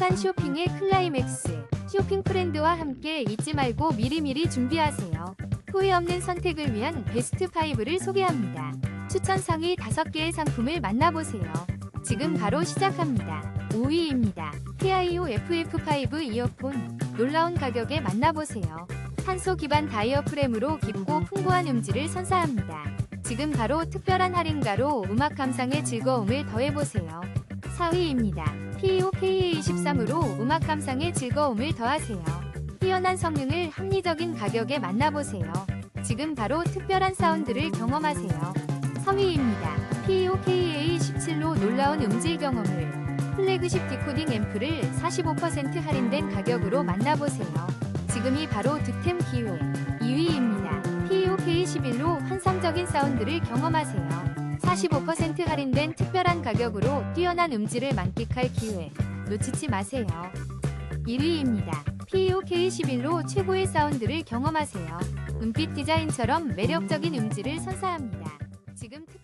행복한 쇼핑의 클라이맥스. 쇼핑 프렌드와 함께 잊지 말고 미리미리 준비하세요. 후회 없는 선택을 위한 베스트 5를 소개합니다. 추천 상위 5개의 상품을 만나보세요. 지금 바로 시작합니다. 5위입니다. TIO FF5 이어폰. 놀라운 가격에 만나보세요. 탄소 기반 다이어프램으로 깊고 풍부한 음질을 선사합니다. 지금 바로 특별한 할인가로 음악 감상의 즐거움을 더해보세요. 4위입니다. PO KA23으로 음악 감상의 즐거움을 더하세요. 뛰어난 성능을 합리적인 가격에 만나보세요. 지금 바로 특별한 사운드를 경험하세요. 3위입니다. PO KA17로 놀라운 음질 경험을 플래그십 디코딩 앰프를 45% 할인된 가격으로 만나보세요. 지금이 바로 득템 기회. 2위입니다. PO K11로 환상적인 사운드를 경험하세요. 45% 할인된 특별한 가격으로 뛰어난 음질을 만끽할 기회. 놓치지 마세요. 1위입니다. PO K11로 최고의 사운드를 경험하세요. 은빛 디자인처럼 매력적인 음질을 선사합니다. 지금 특